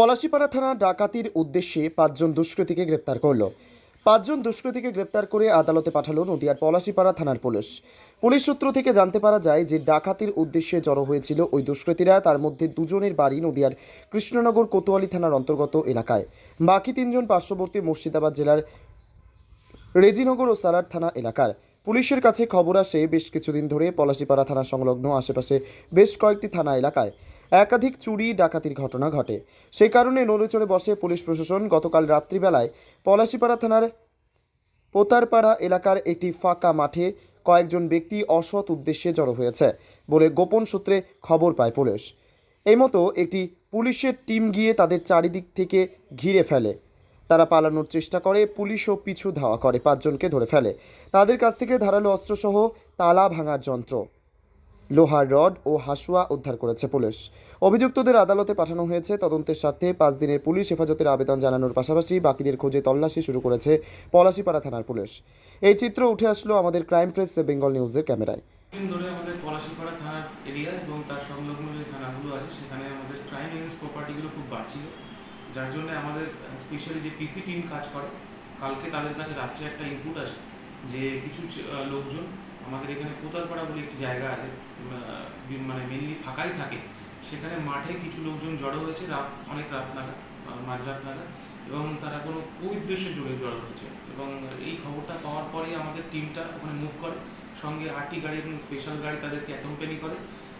পলাশিপাড়া থানা ডাকাতির উদ্দেশ্যে পাঁচজন দুষ্কৃতীকে গ্রেপ্তার করল। পাঁচজন দুষ্কৃতীকে গ্রেপ্তার করে আদালতে পাঠালো নদিয়ার পলাশিপাড়া থানার পুলিশ। পুলিশ সূত্র থেকে জানতে পারা যায় যে ডাকাতির উদ্দেশ্যে জড়ো হয়েছিল ওই দুষ্কৃতীরা। তার মধ্যে দুজনের বাড়ি নদিয়ার কৃষ্ণনগর কোতোয়ালি থানার অন্তর্গত এলাকায়। বাকি তিনজন পার্শ্ববর্তী মুর্শিদাবাদ জেলার রেজিনগর ও সারার থানা এলাকার। পুলিশের কাছে খবর আসে, বেশ কিছুদিন ধরে পলাশিপাড়া থানা সংলগ্ন আশেপাশে বেশ কয়েকটি থানা এলাকায় একাধিক চুরি, ডাকাতির ঘটনা ঘটে। সেই কারণে নড়েচড়ে বসে পুলিশ প্রশাসন গতকাল রাত্রিবেলায় পলাশিপাড়া থানার পোতারপাড়া এলাকার একটি ফাঁকা মাঠে কয়েকজন ব্যক্তি অসৎ উদ্দেশ্যে জড়ো হয়েছে বলে গোপন সূত্রে খবর পায় পুলিশ। এই মতো একটি পুলিশের টিম গিয়ে তাদের চারিদিক থেকে ঘিরে ফেলে। তারা পালানোর চেষ্টা করে পুলিশও পিছু ধাওয়া করে, পাঁচজনকে ধরে ফেলে। তাদের কাছ থেকে ধারালো অস্ত্রসহ তালা ভাঙার যন্ত্র। লোহার রড ও হাসুয়া উদ্ধার করেছে পুলিশ। অভিযুক্তদের আদালতে পাঠানো হয়েছে। তদন্তের স্বার্থে পাঁচ দিনের পুলিশ হেফাজতের আবেদন জানানোর পাশাপাশি বাকিদের খোঁজে তল্লাশি শুরু করেছে পলাশিপাড়া থানার পুলিশ। এই চিত্র উঠে আসলো আমাদের ক্রাইম প্রেস বেঙ্গল নিউজের ক্যামেরায়। ধরে আমাদের পলাশিপাড়া থানার এরিয়া এবং তার সংলগ্ন যে থানাগুলো আছে, সেখানে আমাদের ক্রাইম এগেন্স প্রপার্টিগুলো খুব বাড়ছিল। যার জন্য আমাদের স্পেশালি যে পিসি টিম কাজ করে, কালকে তাদের কাছে রাত্রে একটা ইনপুট আসে যে কিছু লোকজন আমাদের এখানে কোতালপাড়া বলে একটি জায়গা আছে মানে মেনলি ফাঁকাই থাকে। সেখানে মাঠে কিছু লোকজন জড়ো হয়েছে, রাত, অনেক রাত নাগাদ মাঝরাত নাগাদ, এবং তারা কোনো উদ্দেশ্যে জুড়ে, জড়ো হয়েছে। এবং এই খবরটা পাওয়ার পরেই আমাদের টিমটা ওখানে মুভ করে। সঙ্গে আটটি গাড়ি এবং স্পেশাল গাড়ি তাদেরকে অ্যাকম্পেনি করে।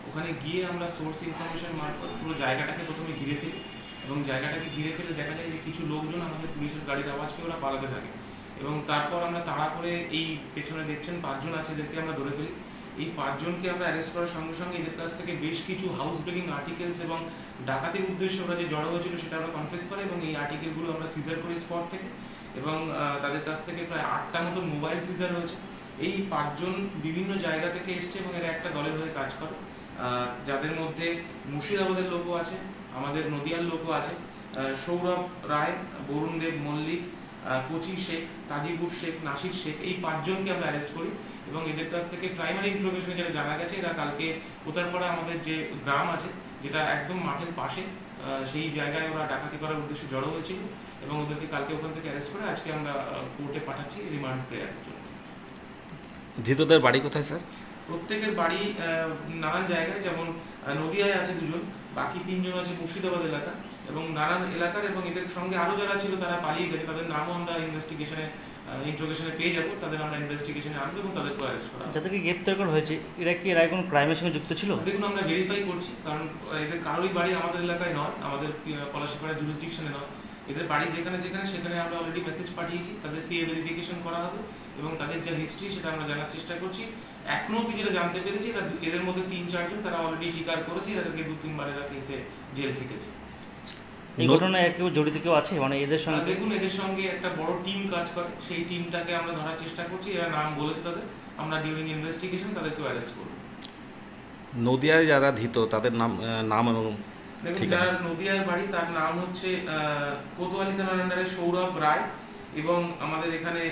ওখানে গিয়ে আমরা সোর্স ইনফরমেশন মারফত পুরো জায়গাটাকে প্রথমে ঘিরে ফেলি। এবং জায়গাটাকে ঘিরে ফেলে দেখা যায় যে কিছু লোকজন আমাদের পুলিশের গাড়ির আওয়াজ পেয়ে ওরা পালাতে থাকে। এবং তারপর আমরা তাড়া করে এই পেছনে দেখছেন পাঁচজন আছে এদেরকে আমরা ধরে ফেলি। এই পাঁচজনকে আমরা অ্যারেস্ট করার সঙ্গে সঙ্গে এদের কাছ থেকে বেশ কিছু হাউস ব্রেকিং আর্টিকেলস এবং ডাকাতির উদ্দেশ্যে ওরা যে জড়ো হয়েছিল সেটা আমরা কনফেস করে এবং এই আর্টিকেলগুলো আমরা সিজার করি স্পট থেকে এবং তাদের কাছ থেকে প্রায় আটটা মতো মোবাইল সিজার হয়েছে। এই পাঁচজন বিভিন্ন জায়গা থেকে এসছে এবং এরা একটা দলের হয়ে কাজ করে। যাদের মধ্যে মুর্শিদাবাদের লোকও আছে আমাদের নদিয়ার লোকও আছে সৌরভ রায় বরুণ দেব মল্লিক কোচি শেখ তাজিবুর শেখ, নাসির শেখ, এই পাঁচজনকে আমরা অ্যারেস্ট করি এবং এদের কাছ থেকে প্রাইমারি ইন্ট্রোগেশনে যেটা জানা গেছে, এরা কালকে কোতারপাড়া আমাদের যে গ্রাম আছে, যেটা একদম মাঠের পাশে সেই জায়গায় ওরা ডাকাতি করার উদ্দেশ্যে জড়ো হয়েছিল এবং ওদেরকে কালকে ওখান থেকে অ্যারেস্ট করে আজকে আমরা কোর্টে পাঠাচ্ছি রিমান্ড প্রেয়ারের জন্য। ধৃতদের বাড়ি কোথায় স্যার প্রত্যেকের বাড়ি নানান জায়গায় যেমন নদিয়ায় আছে দুজন বাকি তিনজন আছে মুর্শিদাবাদ এলাকা এবং নানান এলাকার এবং এদের সঙ্গে আরও যারা ছিল তারা পালিয়ে গেছে। তাদের নামও আমরা ইনভেস্টিগেশনে ইন্ট্রোগেশনে পেয়ে যাব। তাদের আমরা ইনভেস্টিগেশনে আনব এবং তাদেরকে অ্যারেস্ট করা। যাদেরকে গ্রেপ্তার করা হয়েছে এরা কি এর কোনো ক্রাইমের সঙ্গে যুক্ত ছিল? দেখুন আমরা ভেরিফাই করছি কারণ এদের কারোরই বাড়ি আমাদের এলাকায় নয় আমাদের পলাশিপাড়া জুরিসডিকশনে নয়। এদের বাড়ি যেখানে যেখানে সেখানে আমরা অলরেডি মেসেজ পাঠিয়েছি তাদের সিএ ভেরিফিকেশন করা হবে এবং তাদের যে হিস্ট্রি সেটা আমরা জানার চেষ্টা করছি। এখনও কি যেটা জানতে পেরেছি এরা এদের মধ্যে তিন চারজন তারা অলরেডি স্বীকার করেছে এদেরকে দু তিনবার এরা কেসে জেল খেটেছে। এই ঘটনায় কেউ জড়িত কেউ আছে? মানে এদের সঙ্গে দেখুন এদের সঙ্গে একটা বড় টিম কাজ করে। সেই টিমটাকে আমরা ধরার চেষ্টা করছি এরা নাম বলেছে তাদের। আমরা ডিউরিং ইনভেস্টিগেশন তাদেরকেও অ্যারেস্ট করব। নদিয়ায় যারা ধৃত তাদের নাম নাম এবং দেখুন যার নদিয়ার বাড়ি তার নাম হচ্ছে কোতোয়ালি থানার আন্ডারে সৌরভ রায় এবং আমাদের এখানে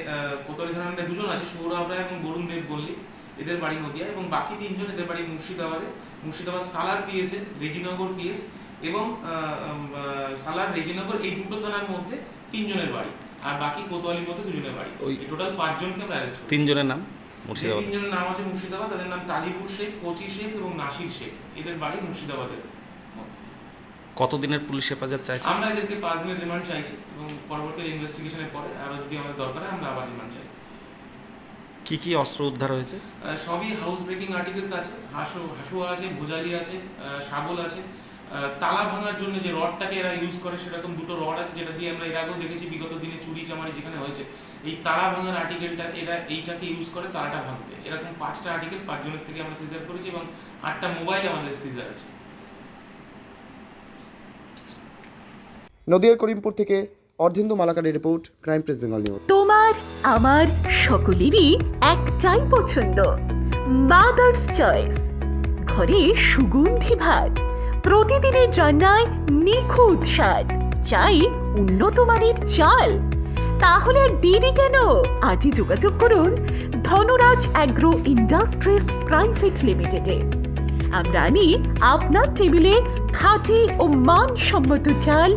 কোতোয়ালি থানার আন্ডারে দুজন আছে সৌরভ রায় এবং বরুণ দেব মল্লিক এদের বাড়ি নদিয়া এবং বাকি তিনজন এদের বাড়ি মুর্শিদাবাদে। মুর্শিদাবাদ সালার পিএস এ রেজিনগর পিএস এবং সালার রেজিনগর এই দুটো থানার মধ্যে তিনজনের বাড়ি আর বাকি কোতোয়ালির মধ্যে দুজনের বাড়ি। ওই- টোটাল পাঁচজনকে আমরা অ্যারেস্ট করি তিনজনের নাম মুর্শিদাবাদ? তিনজনের নাম আছে মুর্শিদাবাদ তাদের নাম তাজিবুর শেখ কোচি শেখ এবং নাসির শেখ। এদের বাড়ি মুর্শিদাবাদের। কতদিনের পুলিশ হেফাজত চাইছে? আমরা এদেরকে পাঁচ দিনের রিমান্ড চাইছি এবং পরবর্তী ইনভেস্টিগেশনের পরে আরও যদি আমাদের দরকার হয় আমরা আবার রিমান্ড চাই। কি কি অস্ত্র উদ্ধার হয়েছে? সবই হাউস ব্রেকিং আর্টিকেলস আছে। হাসু হাসুয়া আছে ভোজালি আছে শাবল আছে। তালা ভাঙার জন্য যে রডটাকে এরা ইউজ করে সেরকম দুটো রড আছে যেটা দিয়ে আমরা এর আগেও দেখেছি বিগত দিনে চুরি চামারি যেখানে হয়েছে। এই তালা ভাঙার আর্টিকেলটা এরা এইটাকে ইউজ করে তালাটা ভাঙতে। এরকম পাঁচটা আর্টিকেল পাঁচজনের থেকে আমরা সিজার করেছি এবং আটটা মোবাইল আমাদের সিজার আছে। নদিয়ার করিমপুর থেকে Ardhendu মালাকারের report, crime press Bengal news. তোমার, আমার সকলেরই একটাই পছন্দ। মাদার্স চয়েস ঘরে সুগন্ধি ভাত। প্রতিদিনের রান্নায় নিখুঁত স্বাদ। চাই উন্নত মানের চাল। তাহলে আর দেরি কেন? আজই যোগাযোগ করুন ধনরাজ অ্যাগ্রো ইন্ডাস্ট্রিজ প্রাইভেট লিমিটেডে। আমরা আনি আপনার টেবিলে খাঁটি ও মানসম্মত চাল